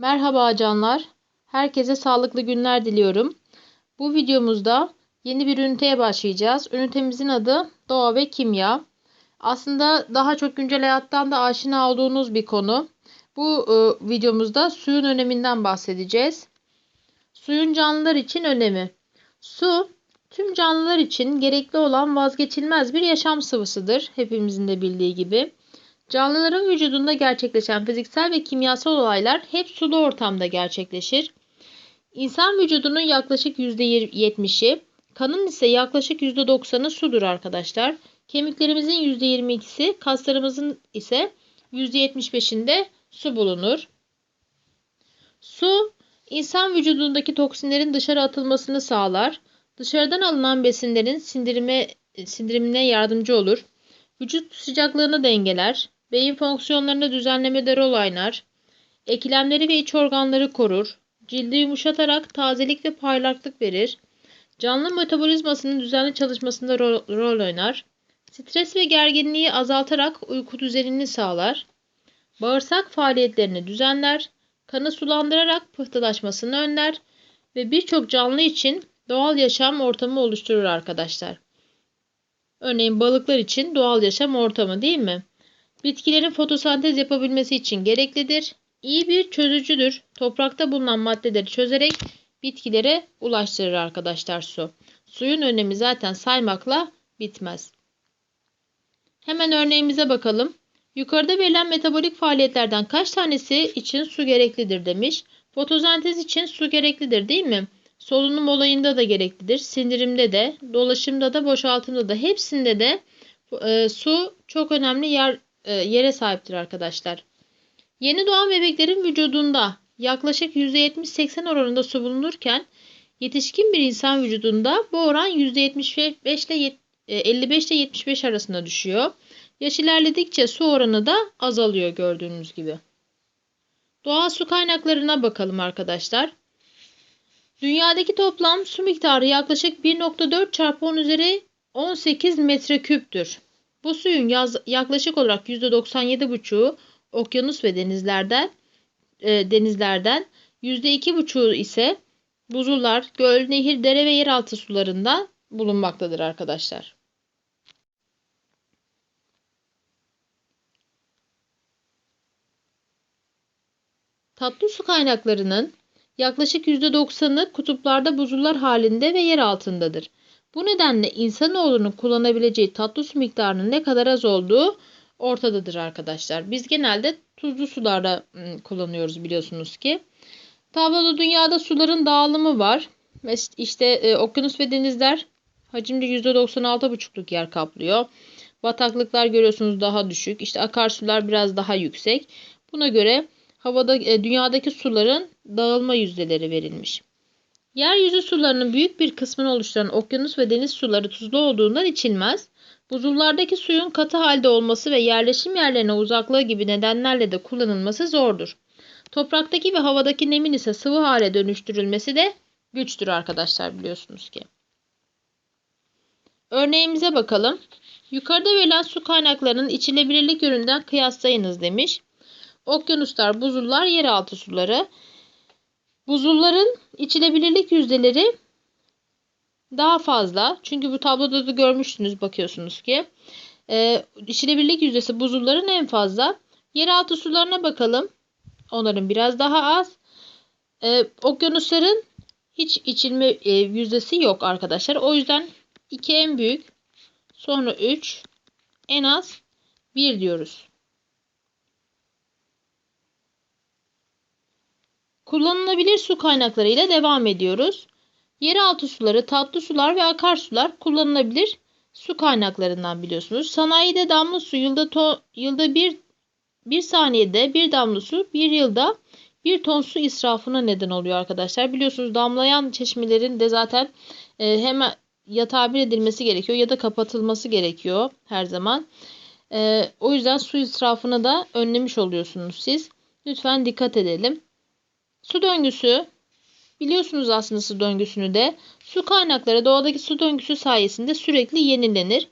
Merhaba canlar. Herkese sağlıklı günler diliyorum. Bu videomuzda yeni bir üniteye başlayacağız. Ünitemizin adı Doğa ve Kimya. Aslında daha çok güncel hayattan da aşina olduğunuz bir konu. Bu e, videomuzda suyun öneminden bahsedeceğiz. Suyun canlılar için önemi. Su tüm canlılar için gerekli olan vazgeçilmez bir yaşam sıvısıdır. Hepimizin de bildiği gibi. Canlıların vücudunda gerçekleşen fiziksel ve kimyasal olaylar hep sulu ortamda gerçekleşir. İnsan vücudunun yaklaşık %70'i, kanın ise yaklaşık %90'ı sudur arkadaşlar. Kemiklerimizin %22'si, kaslarımızın ise %75'inde su bulunur. Su, insan vücudundaki toksinlerin dışarı atılmasını sağlar. Dışarıdan alınan besinlerin sindirime, sindirimine yardımcı olur. Vücut sıcaklığını dengeler. Beyin fonksiyonlarında düzenlemede rol oynar. Eklemleri ve iç organları korur. Cildi yumuşatarak tazelik ve parlaklık verir. Canlı metabolizmasının düzenli çalışmasında rol, rol oynar. Stres ve gerginliği azaltarak uyku düzenini sağlar. Bağırsak faaliyetlerini düzenler. Kanı sulandırarak pıhtılaşmasını önler ve birçok canlı için doğal yaşam ortamı oluşturur arkadaşlar. Örneğin balıklar için doğal yaşam ortamı değil mi? Bitkilerin fotosentez yapabilmesi için gereklidir. İyi bir çözücüdür. Toprakta bulunan maddeleri çözerek bitkilere ulaştırır arkadaşlar su. Suyun önemi zaten saymakla bitmez. Hemen örneğimize bakalım. Yukarıda verilen metabolik faaliyetlerden kaç tanesi için su gereklidir demiş. Fotosentez için su gereklidir değil mi? Solunum olayında da gereklidir. Sindirimde de, dolaşımda da, boşaltımda da hepsinde de e, su çok önemli yer yere sahiptir arkadaşlar. Yeni doğan bebeklerin vücudunda yaklaşık %70-80 oranında su bulunurken yetişkin bir insan vücudunda bu oran %75 ile 55 ile 75 arasında düşüyor. Yaş ilerledikçe su oranı da azalıyor gördüğünüz gibi. Doğal su kaynaklarına bakalım arkadaşlar. Dünyadaki toplam su miktarı yaklaşık 1.4 çarpı 10 üzeri 18 metreküptür. Bu suyun yaz, yaklaşık olarak %97,5'u okyanus ve denizlerden, e, denizlerden %2,5'u ise buzullar, göl, nehir, dere ve yeraltı sularında bulunmaktadır arkadaşlar. Tatlı su kaynaklarının yaklaşık %90'ı kutuplarda buzullar halinde ve yer altındadır. Bu nedenle insanoğlunun kullanabileceği tatlı su miktarının ne kadar az olduğu ortadadır arkadaşlar. Biz genelde tuzlu sularda kullanıyoruz biliyorsunuz ki. Tabloda dünyada suların dağılımı var. İşte e, okyanus ve denizler hacimde %96,5'luk yer kaplıyor. Bataklıklar görüyorsunuz daha düşük. İşte akarsular biraz daha yüksek. Buna göre havada e, dünyadaki suların dağılma yüzdeleri verilmiş. Yeryüzü sularının büyük bir kısmını oluşturan okyanus ve deniz suları tuzlu olduğundan içilmez. Buzullardaki suyun katı halde olması ve yerleşim yerlerine uzaklığı gibi nedenlerle de kullanılması zordur. Topraktaki ve havadaki nemin ise sıvı hale dönüştürülmesi de güçtür arkadaşlar biliyorsunuz ki. Örneğimize bakalım. Yukarıda verilen su kaynaklarının içilebilirlik yönünden kıyaslayınız demiş. Okyanuslar, buzullar, yeraltı suları. Buzulların içilebilirlik yüzdeleri daha fazla. Çünkü bu tabloda da görmüşsünüz bakıyorsunuz ki. E, içilebilirlik yüzdesi buzulların en fazla. Yeraltı sularına bakalım. Onların biraz daha az. E, okyanusların hiç içilme e, yüzdesi yok arkadaşlar. O yüzden 2 en büyük. Sonra 3. En az 1 diyoruz. Kullanılabilir su kaynakları ile devam ediyoruz. Yeraltı suları, tatlı sular ve akarsular kullanılabilir su kaynaklarından biliyorsunuz. Sanayide damla su yılda to, yılda bir bir saniyede bir damla su bir yılda bir ton su israfına neden oluyor arkadaşlar. Biliyorsunuz damlayan çeşmelerin de zaten e, hemen ya tabir edilmesi gerekiyor ya da kapatılması gerekiyor her zaman. E, o yüzden su israfını da önlemiş oluyorsunuz siz. Lütfen dikkat edelim. Su döngüsü biliyorsunuz aslında su döngüsünü de su kaynakları doğadaki su döngüsü sayesinde sürekli yenilenir.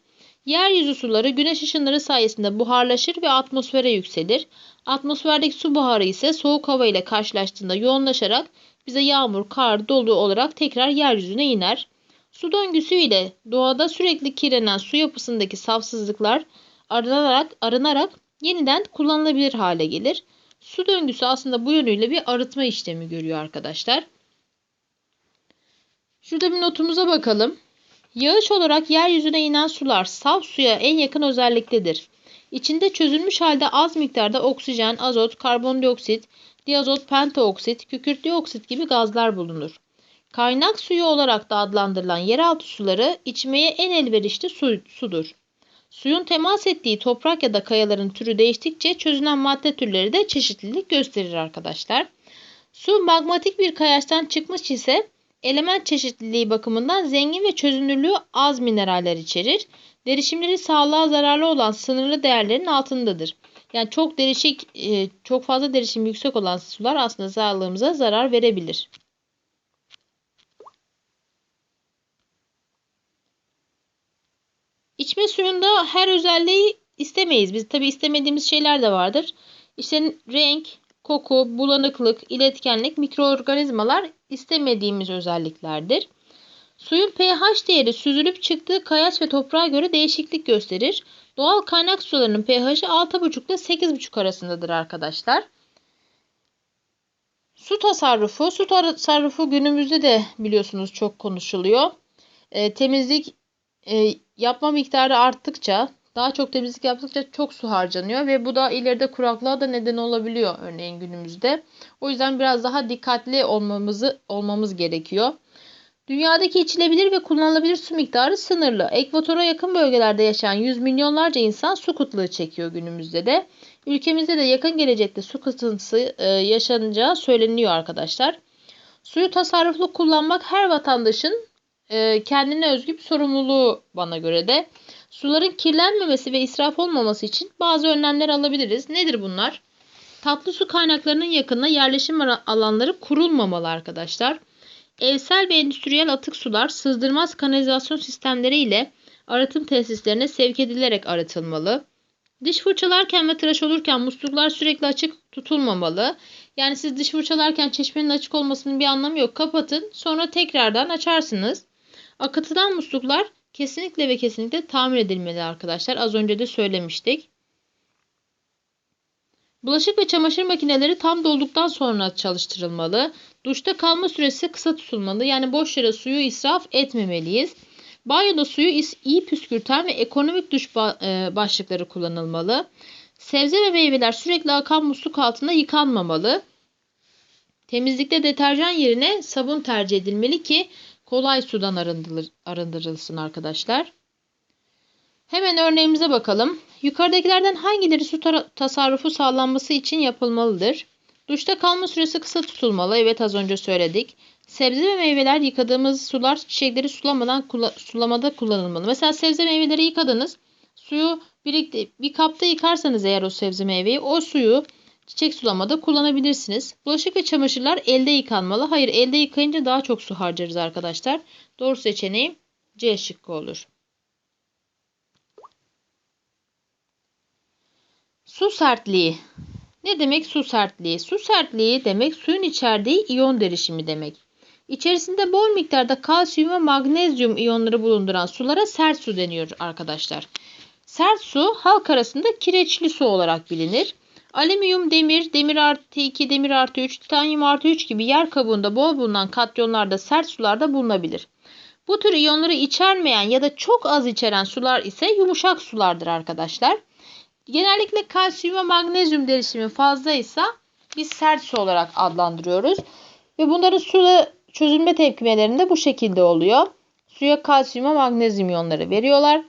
Yeryüzü suları güneş ışınları sayesinde buharlaşır ve atmosfere yükselir. Atmosferdeki su buharı ise soğuk hava ile karşılaştığında yoğunlaşarak bize yağmur, kar, dolu olarak tekrar yeryüzüne iner. Su döngüsü ile doğada sürekli kirlenen su yapısındaki safsızlıklar arınarak, arınarak yeniden kullanılabilir hale gelir. Su döngüsü aslında bu yönüyle bir arıtma işlemi görüyor arkadaşlar. Şurada bir notumuza bakalım. Yağış olarak yeryüzüne inen sular saf suya en yakın özelliktedir. İçinde çözülmüş halde az miktarda oksijen, azot, karbondioksit, diazot pentaoksit, kükürt dioksit gibi gazlar bulunur. Kaynak suyu olarak da adlandırılan yeraltı suları içmeye en elverişli su, sudur. Suyun temas ettiği toprak ya da kayaların türü değiştikçe çözünen madde türleri de çeşitlilik gösterir arkadaşlar. Su magmatik bir kayaçtan çıkmış ise element çeşitliliği bakımından zengin ve çözünürlüğü az mineraller içerir. Derişimleri sağlığa zararlı olan sınırlı değerlerin altındadır. Yani çok derişik, e, çok fazla derişim yüksek olan sular aslında sağlığımıza zarar verebilir. İçme suyunda her özelliği istemeyiz. Biz tabi istemediğimiz şeyler de vardır. İşte renk, koku, bulanıklık, iletkenlik, mikroorganizmalar istemediğimiz özelliklerdir. Suyun pH değeri süzülüp çıktığı kayaç ve toprağa göre değişiklik gösterir. Doğal kaynak sularının pH'i 6,5 ile 8,5 arasındadır arkadaşlar. Su tasarrufu. Su tasarrufu günümüzde de biliyorsunuz çok konuşuluyor. E, temizlik e, yapma miktarı arttıkça daha çok temizlik yaptıkça çok su harcanıyor ve bu da ileride kuraklığa da neden olabiliyor örneğin günümüzde. O yüzden biraz daha dikkatli olmamızı olmamız gerekiyor. Dünyadaki içilebilir ve kullanılabilir su miktarı sınırlı. Ekvatora yakın bölgelerde yaşayan yüz milyonlarca insan su kıtlığı çekiyor günümüzde de. Ülkemizde de yakın gelecekte su kıtlığı e, yaşanacağı söyleniyor arkadaşlar. Suyu tasarruflu kullanmak her vatandaşın e, kendine özgü bir sorumluluğu bana göre de. Suların kirlenmemesi ve israf olmaması için bazı önlemler alabiliriz. Nedir bunlar? Tatlı su kaynaklarının yakınına yerleşim alanları kurulmamalı arkadaşlar. Evsel ve endüstriyel atık sular sızdırmaz kanalizasyon sistemleri ile arıtım tesislerine sevk edilerek arıtılmalı. Diş fırçalarken ve tıraş olurken musluklar sürekli açık tutulmamalı. Yani siz diş fırçalarken çeşmenin açık olmasının bir anlamı yok. Kapatın sonra tekrardan açarsınız. Akıtılan musluklar kesinlikle ve kesinlikle tamir edilmeli arkadaşlar. Az önce de söylemiştik. Bulaşık ve çamaşır makineleri tam dolduktan sonra çalıştırılmalı. Duşta kalma süresi kısa tutulmalı. Yani boş yere suyu israf etmemeliyiz. Banyoda suyu iyi püskürten ve ekonomik duş e, başlıkları kullanılmalı. Sebze ve meyveler sürekli akan musluk altında yıkanmamalı. Temizlikte deterjan yerine sabun tercih edilmeli ki kolay sudan arındırılsın arkadaşlar. Hemen örneğimize bakalım. Yukarıdakilerden hangileri su tasarrufu sağlanması için yapılmalıdır? Duşta kalma süresi kısa tutulmalı. Evet az önce söyledik. Sebze ve meyveler yıkadığımız sular çiçekleri sulamadan sulamada kullanılmalı. Mesela sebze meyveleri yıkadınız. Suyu birlikte bir kapta yıkarsanız eğer o sebze meyveyi o suyu çiçek sulamada kullanabilirsiniz. Bulaşık ve çamaşırlar elde yıkanmalı. Hayır elde yıkayınca daha çok su harcarız arkadaşlar. Doğru seçeneğim C şıkkı olur. Su sertliği. Ne demek su sertliği? Su sertliği demek suyun içerdiği iyon derişimi demek. İçerisinde bol miktarda kalsiyum ve magnezyum iyonları bulunduran sulara sert su deniyor arkadaşlar. Sert su halk arasında kireçli su olarak bilinir. Alüminyum, demir, demir artı 2, demir artı 3, titanyum artı 3 gibi yer kabuğunda bol bulunan katyonlarda sert sularda bulunabilir. Bu tür iyonları içermeyen ya da çok az içeren sular ise yumuşak sulardır arkadaşlar. Genellikle kalsiyum ve magnezyum derişimi fazla ise biz sert su olarak adlandırıyoruz. Ve bunların suda çözülme tepkimelerinde bu şekilde oluyor. Suya kalsiyum ve magnezyum iyonları veriyorlar.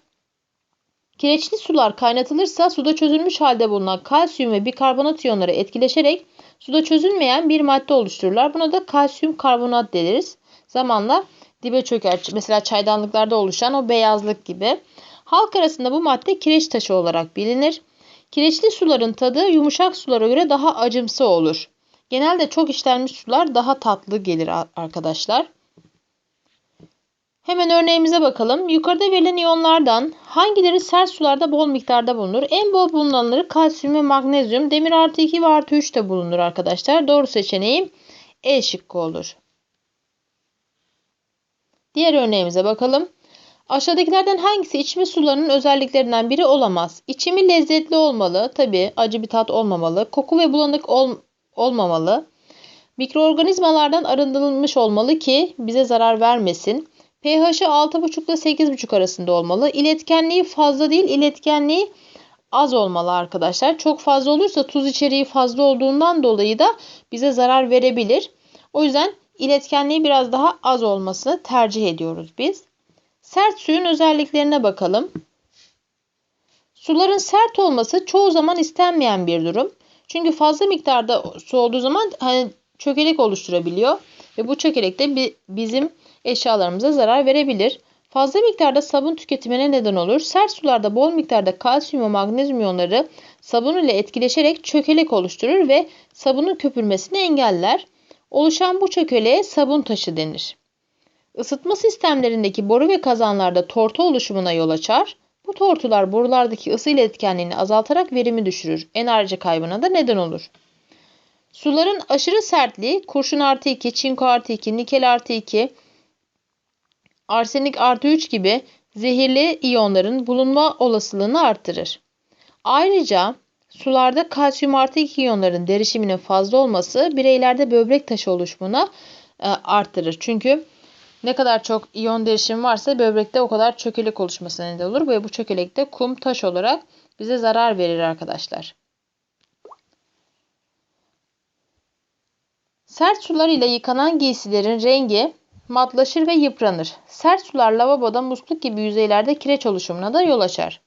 Kireçli sular kaynatılırsa suda çözülmüş halde bulunan kalsiyum ve bikarbonat iyonları etkileşerek suda çözülmeyen bir madde oluştururlar. Buna da kalsiyum karbonat deriz. Zamanla dibe çöker. Mesela çaydanlıklarda oluşan o beyazlık gibi. Halk arasında bu madde kireç taşı olarak bilinir. Kireçli suların tadı yumuşak sulara göre daha acımsı olur. Genelde çok işlenmiş sular daha tatlı gelir arkadaşlar. Hemen örneğimize bakalım. Yukarıda verilen iyonlardan hangileri sert sularda bol miktarda bulunur? En bol bulunanları kalsiyum ve magnezyum. Demir artı 2 ve artı 3 de bulunur arkadaşlar. Doğru seçeneğim E şıkkı olur. Diğer örneğimize bakalım. Aşağıdakilerden hangisi içme sularının özelliklerinden biri olamaz? İçimi lezzetli olmalı. Tabi acı bir tat olmamalı. Koku ve bulanık ol olmamalı. Mikroorganizmalardan arındırılmış olmalı ki bize zarar vermesin. pH'i 6,5 ile 8,5 arasında olmalı. İletkenliği fazla değil, iletkenliği az olmalı arkadaşlar. Çok fazla olursa tuz içeriği fazla olduğundan dolayı da bize zarar verebilir. O yüzden iletkenliği biraz daha az olmasını tercih ediyoruz biz. Sert suyun özelliklerine bakalım. Suların sert olması çoğu zaman istenmeyen bir durum. Çünkü fazla miktarda su olduğu zaman hani çökelek oluşturabiliyor ve bu çökelek de bizim eşyalarımıza zarar verebilir. Fazla miktarda sabun tüketimine neden olur. Sert sularda bol miktarda kalsiyum ve magnezyum iyonları sabun ile etkileşerek çökelek oluşturur ve sabunun köpürmesini engeller. Oluşan bu çökeleğe sabun taşı denir. Isıtma sistemlerindeki boru ve kazanlarda tortu oluşumuna yol açar. Bu tortular borulardaki ısı iletkenliğini azaltarak verimi düşürür. Enerji kaybına da neden olur. Suların aşırı sertliği kurşun artı 2, çinko artı 2, nikel artı 2, arsenik artı 3 gibi zehirli iyonların bulunma olasılığını arttırır. Ayrıca sularda kalsiyum artı 2 iyonların derişiminin fazla olması bireylerde böbrek taşı oluşumuna e, arttırır. Çünkü ne kadar çok iyon derişimi varsa böbrekte o kadar çökelek oluşmasına neden olur ve bu çökelek de kum taş olarak bize zarar verir arkadaşlar. Sert sular ile yıkanan giysilerin rengi matlaşır ve yıpranır. Sert sular lavaboda musluk gibi yüzeylerde kireç oluşumuna da yol açar.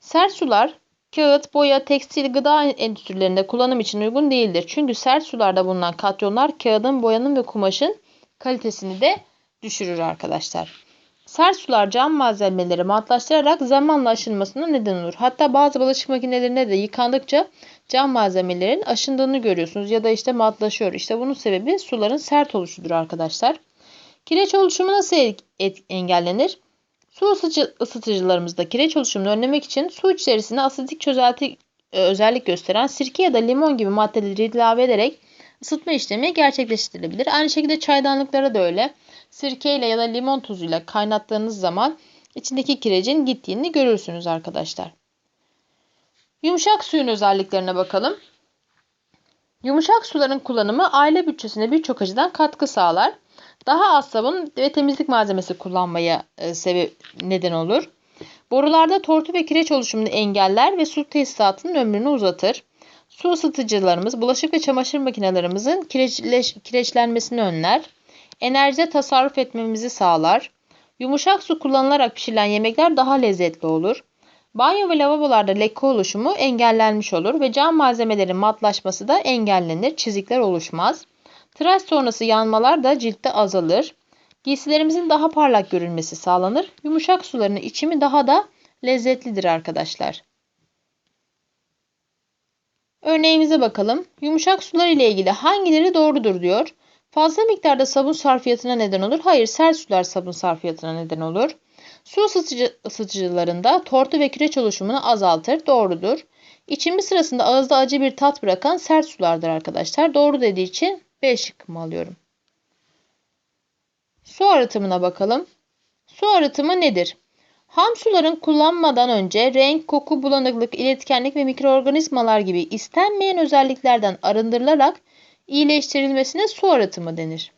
Sert sular kağıt, boya, tekstil, gıda endüstrilerinde kullanım için uygun değildir. Çünkü sert sularda bulunan katyonlar kağıdın, boyanın ve kumaşın kalitesini de düşürür arkadaşlar. Sert sular cam malzemeleri matlaştırarak zamanla aşınmasına neden olur. Hatta bazı bulaşık makinelerinde de yıkandıkça cam malzemelerin aşındığını görüyorsunuz ya da işte matlaşıyor. İşte bunun sebebi suların sert oluşudur arkadaşlar. Kireç oluşumu nasıl engellenir? Su ısıtıcı, ısıtıcılarımızda kireç oluşumunu önlemek için su içerisine asidik çözelti e, özellik gösteren sirke ya da limon gibi maddeleri ilave ederek ısıtma işlemi gerçekleştirilebilir. Aynı şekilde çaydanlıklara da öyle. Sirke ile ya da limon tuzuyla kaynattığınız zaman içindeki kirecin gittiğini görürsünüz arkadaşlar. Yumuşak suyun özelliklerine bakalım. Yumuşak suların kullanımı aile bütçesine birçok açıdan katkı sağlar. Daha az sabun ve temizlik malzemesi kullanmaya e, sebep neden olur. Borularda tortu ve kireç oluşumunu engeller ve su tesisatının ömrünü uzatır. Su ısıtıcılarımız bulaşık ve çamaşır makinelerimizin kireçleş, kireçlenmesini önler. Enerjide tasarruf etmemizi sağlar. Yumuşak su kullanılarak pişirilen yemekler daha lezzetli olur. Banyo ve lavabolarda leke oluşumu engellenmiş olur ve cam malzemelerin matlaşması da engellenir. Çizikler oluşmaz. Tıraş sonrası yanmalar da ciltte azalır. Giysilerimizin daha parlak görünmesi sağlanır. Yumuşak suların içimi daha da lezzetlidir arkadaşlar. Örneğimize bakalım. Yumuşak sular ile ilgili hangileri doğrudur diyor. Fazla miktarda sabun sarfiyatına neden olur. Hayır sert sular sabun sarfiyatına neden olur. Su ısıtıcı, ısıtıcılarında tortu ve kireç oluşumunu azaltır. Doğrudur. İçimi sırasında ağızda acı bir tat bırakan sert sulardır arkadaşlar. Doğru dediği için B şıkkımı alıyorum. Su arıtımına bakalım. Su arıtımı nedir? Ham suların kullanmadan önce renk, koku, bulanıklık, iletkenlik ve mikroorganizmalar gibi istenmeyen özelliklerden arındırılarak iyileştirilmesine su arıtımı denir.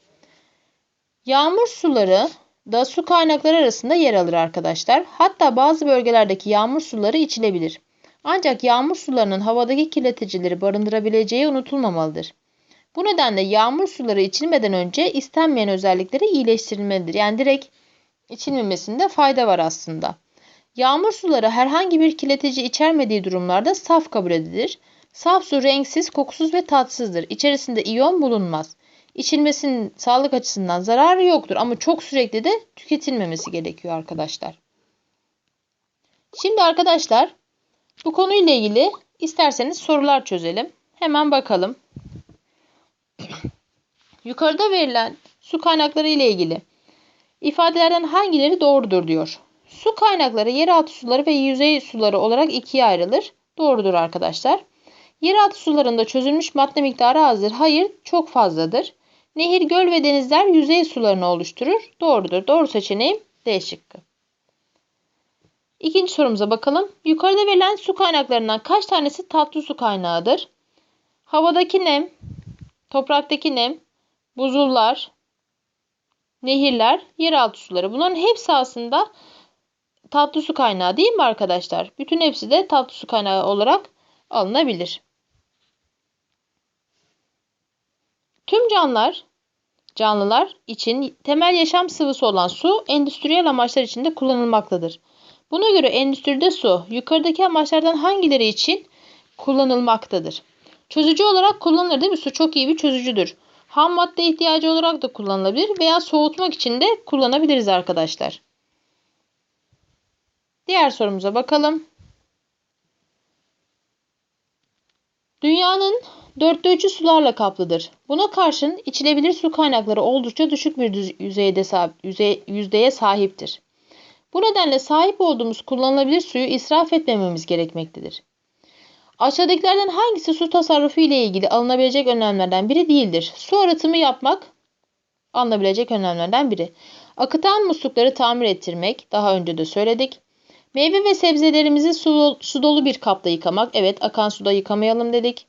Yağmur suları da su kaynakları arasında yer alır arkadaşlar. Hatta bazı bölgelerdeki yağmur suları içilebilir. Ancak yağmur sularının havadaki kirleticileri barındırabileceği unutulmamalıdır. Bu nedenle yağmur suları içilmeden önce istenmeyen özellikleri iyileştirilmelidir. Yani direkt içilmemesinde fayda var aslında. Yağmur suları herhangi bir kirletici içermediği durumlarda saf kabul edilir. Saf su renksiz, kokusuz ve tatsızdır. İçerisinde iyon bulunmaz. İçilmesinin sağlık açısından zararı yoktur ama çok sürekli de tüketilmemesi gerekiyor arkadaşlar. Şimdi arkadaşlar bu konuyla ilgili isterseniz sorular çözelim. Hemen bakalım. Yukarıda verilen su kaynakları ile ilgili ifadelerden hangileri doğrudur diyor. Su kaynakları yeraltı suları ve yüzey suları olarak ikiye ayrılır. Doğrudur arkadaşlar. Yeraltı sularında çözülmüş madde miktarı azdır. Hayır, çok fazladır. Nehir, göl ve denizler yüzey sularını oluşturur. Doğrudur. Doğru seçeneğim D şıkkı. İkinci sorumuza bakalım. Yukarıda verilen su kaynaklarından kaç tanesi tatlı su kaynağıdır? Havadaki nem, topraktaki nem, buzullar, nehirler, yeraltı suları. Bunların hepsi aslında tatlı su kaynağı değil mi arkadaşlar? Bütün hepsi de tatlı su kaynağı olarak alınabilir. Tüm canlılar, canlılar için temel yaşam sıvısı olan su endüstriyel amaçlar için de kullanılmaktadır. Buna göre endüstride su yukarıdaki amaçlardan hangileri için kullanılmaktadır? Çözücü olarak kullanılır değil mi? Su çok iyi bir çözücüdür. Ham madde ihtiyacı olarak da kullanılabilir veya soğutmak için de kullanabiliriz arkadaşlar. Diğer sorumuza bakalım. Dünyanın dörtte üçü sularla kaplıdır. Buna karşın içilebilir su kaynakları oldukça düşük bir yüzeyde, yüzey, yüzdeye sahiptir. Bu nedenle sahip olduğumuz kullanılabilir suyu israf etmememiz gerekmektedir. Aşağıdakilerden hangisi su tasarrufu ile ilgili alınabilecek önlemlerden biri değildir? Su arıtımı yapmak alınabilecek önlemlerden biri. Akıtan muslukları tamir ettirmek, daha önce de söyledik. Meyve ve sebzelerimizi su, su dolu bir kapta yıkamak, evet akan suda yıkamayalım dedik.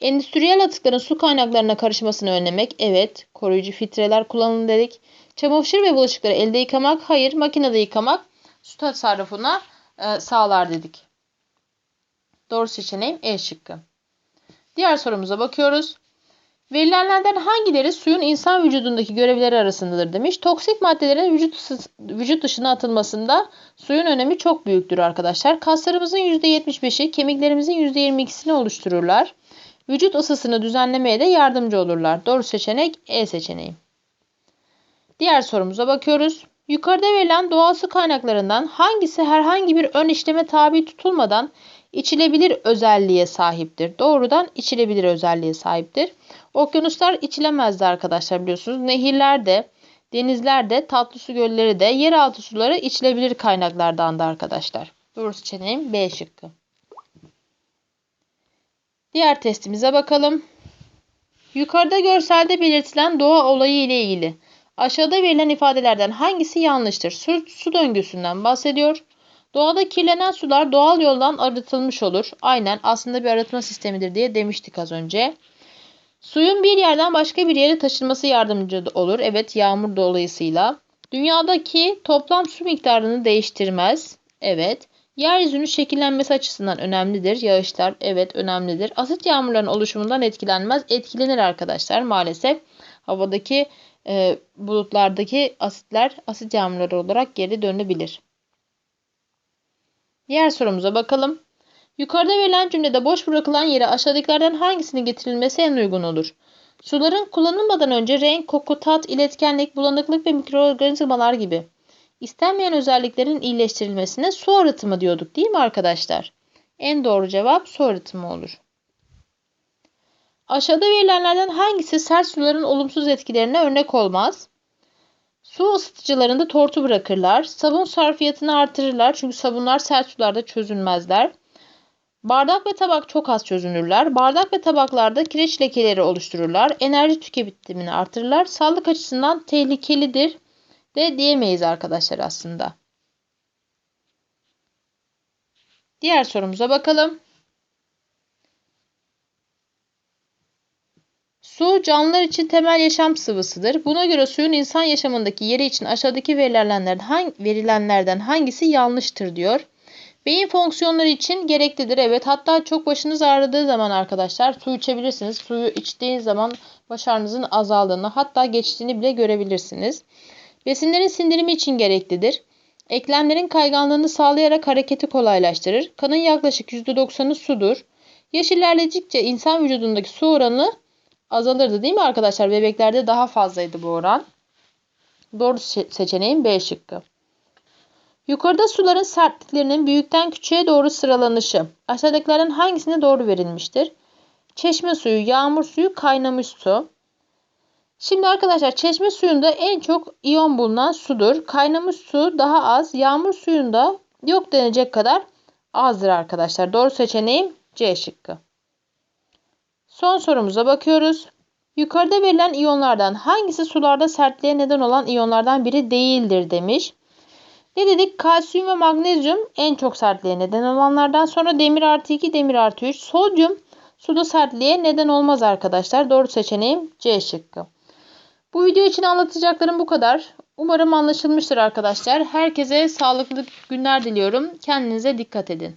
Endüstriyel atıkların su kaynaklarına karışmasını önlemek, evet koruyucu filtreler kullanın dedik. Çamaşır ve bulaşıkları elde yıkamak, hayır makinede yıkamak su tasarrufuna e, sağlar dedik. Doğru seçeneğim E şıkkı. Diğer sorumuza bakıyoruz. Verilenlerden hangileri suyun insan vücudundaki görevleri arasındadır demiş. Toksik maddelerin vücut, vücut dışına atılmasında suyun önemi çok büyüktür arkadaşlar. Kaslarımızın %75'i kemiklerimizin %22'sini oluştururlar. Vücut ısısını düzenlemeye de yardımcı olurlar. Doğru seçenek E seçeneği. Diğer sorumuza bakıyoruz. Yukarıda verilen doğal su kaynaklarından hangisi herhangi bir ön işleme tabi tutulmadan içilebilir özelliğe sahiptir? Doğrudan içilebilir özelliğe sahiptir. Okyanuslar içilemezdi arkadaşlar biliyorsunuz. Nehirler denizler de, tatlı su gölleri de, yeraltı suları içilebilir kaynaklardandı arkadaşlar. Doğru seçeneğim B şıkkı. Diğer testimize bakalım. Yukarıda görselde belirtilen doğa olayı ile ilgili aşağıda verilen ifadelerden hangisi yanlıştır? Su, su döngüsünden bahsediyor. Doğada kirlenen sular doğal yoldan arıtılmış olur. Aynen aslında bir arıtma sistemidir diye demiştik az önce. Suyun bir yerden başka bir yere taşınması yardımcı olur. Evet yağmur dolayısıyla. Dünyadaki toplam su miktarını değiştirmez. Evet. Yeryüzünün şekillenmesi açısından önemlidir. Yağışlar evet önemlidir. Asit yağmurların oluşumundan etkilenmez. Etkilenir arkadaşlar maalesef. Havadaki e, bulutlardaki asitler asit yağmurları olarak geri dönebilir. Diğer sorumuza bakalım. Yukarıda verilen cümlede boş bırakılan yere aşağıdakilerden hangisinin getirilmesi en uygun olur? Suların kullanılmadan önce renk, koku, tat, iletkenlik, bulanıklık ve mikroorganizmalar gibi istenmeyen özelliklerin iyileştirilmesine su arıtımı diyorduk değil mi arkadaşlar? En doğru cevap su arıtımı olur. Aşağıda verilenlerden hangisi sert suların olumsuz etkilerine örnek olmaz? Su ısıtıcılarında tortu bırakırlar. Sabun sarfiyatını artırırlar çünkü sabunlar sert sularda çözünmezler. Bardak ve tabak çok az çözünürler. Bardak ve tabaklarda kireç lekeleri oluştururlar. Enerji tüketimini artırırlar. Sağlık açısından tehlikelidir de diyemeyiz arkadaşlar aslında. Diğer sorumuza bakalım. Su canlılar için temel yaşam sıvısıdır. Buna göre suyun insan yaşamındaki yeri için aşağıdaki verilenlerden, verilenlerden hangisi yanlıştır diyor. Beyin fonksiyonları için gereklidir. Evet hatta çok başınız ağrıdığı zaman arkadaşlar su içebilirsiniz. Suyu içtiğiniz zaman baş ağrınızın azaldığını hatta geçtiğini bile görebilirsiniz. Besinlerin sindirimi için gereklidir. Eklemlerin kayganlığını sağlayarak hareketi kolaylaştırır. Kanın yaklaşık %90'ı sudur. Yaş ilerledikçe insan vücudundaki su oranı azalırdı değil mi arkadaşlar? Bebeklerde daha fazlaydı bu oran. Doğru seçeneğin B şıkkı. Yukarıda suların sertliklerinin büyükten küçüğe doğru sıralanışı aşağıdakilerden hangisine doğru verilmiştir? Çeşme suyu, yağmur suyu, kaynamış su. Şimdi arkadaşlar çeşme suyunda en çok iyon bulunan sudur. Kaynamış su daha az. Yağmur suyunda yok denecek kadar azdır arkadaşlar. Doğru seçeneğim C şıkkı. Son sorumuza bakıyoruz. Yukarıda verilen iyonlardan hangisi sularda sertliğe neden olan iyonlardan biri değildir demiş. Ne dedik? Kalsiyum ve magnezyum en çok sertliğe neden olanlardan sonra demir artı 2, demir artı 3. Sodyum suda sertliğe neden olmaz arkadaşlar. Doğru seçeneğim C şıkkı. Bu video için anlatacaklarım bu kadar. Umarım anlaşılmıştır arkadaşlar. Herkese sağlıklı günler diliyorum. Kendinize dikkat edin.